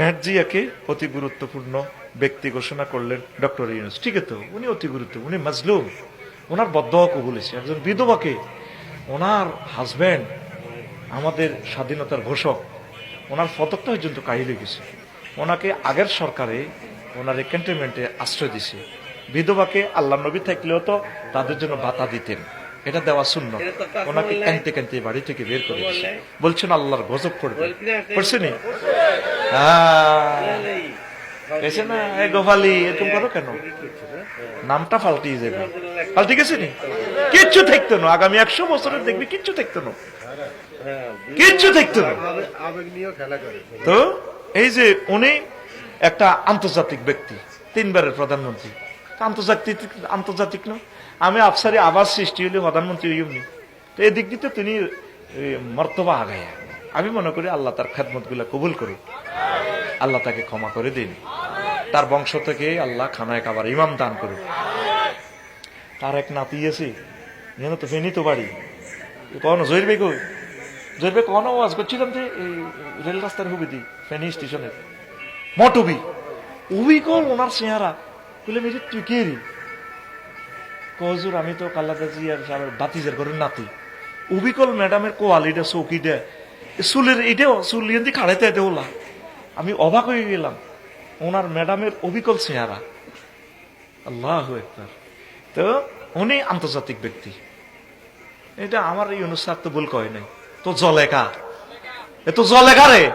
মেহেরজিয়াকে অতি গুরুত্বপূর্ণ ব্যক্তি ঘোষণা করলেন ডক্টর ইউনুস। ঠিক তো উনি অতি গুরুত্ব উনি মাজলুম। ওনার বদ্ধ কবুলেছে একজন বিধবাকে, ওনার হাজব্যান্ড আমাদের স্বাধীনতার ঘোষক, ওনার পদকটা পর্যন্ত কাহিলে গেছে। ওনাকে আগের সরকারে ওনার ক্যান্টনমেন্টে আশ্রয় দিছে বিধবাকে আল্লাহ নবী থাকলেও তো তাদের জন্য ভাতা দিতেন। এটা দেওয়া শূন্য ওনাকে কানতে কানতে বাড়ি থেকে বের করে দিছে। বলছেন আল্লাহর গজব করবে পড়ছে নি এসে না? এ গোপালি এরকম করো কেন? নামটা পাল্টিয়ে যাবে। পাল্টে গেছে নি? কিচ্ছু থাকতো না। আগামী একশো বছরের দেখবি কিচ্ছু থাকতো না। কিচ্ছু থাকতো না। তো এই যে উনি একটা আন্তর্জাতিক ব্যক্তি তিনবারের প্রধানমন্ত্রী। আন্তর্জাতিক আন্তর্জাতিক না। আমি আফসারি আবাস সৃষ্টি হলে প্রধানমন্ত্রী হইনি তো এই দিক দিয়ে তিনি মর্তবা আগায় আমি মনে করি আল্লাহ তার খেদমতগুলা কবুল করুন আল্লাহ তাকে ক্ষমা করে দিন। তার বংশ থেকে আল্লাহ খানায় কাবার ইমাম দান করুন তার এক নাতি আছে, যেন তো ফেনি তো বাড়ি কখনো জহির জহির বেগ কখনো ওয়াজ করছিলাম যে, এই রেল রাস্তার হুবিদি ফেনি স্টেশনের। মটুবি। উবি কল ওনার চেহারা। বলে মেরে তুই কে রে? কজুর আমি তো কাল্লাদাজি আর সাহেবের বাতিজের ঘরের নাতি। উবিকল ম্যাডামের কোয়ালিটা চৌকিটা চুলের এটাও, চুল ইয়ে খাড়াইতে এতে ওলা আমি অবাক হয়ে গেলাম। ওনার ম্যাডামের অবিকল চেহারা। আল্লাহ একবার তো উনি আন্তর্জাতিক ব্যক্তি। এটা আমার এই অনুষ্ঠান তো ভুল কয় নাই। তো জলেকা। এ তো জলেকা রে।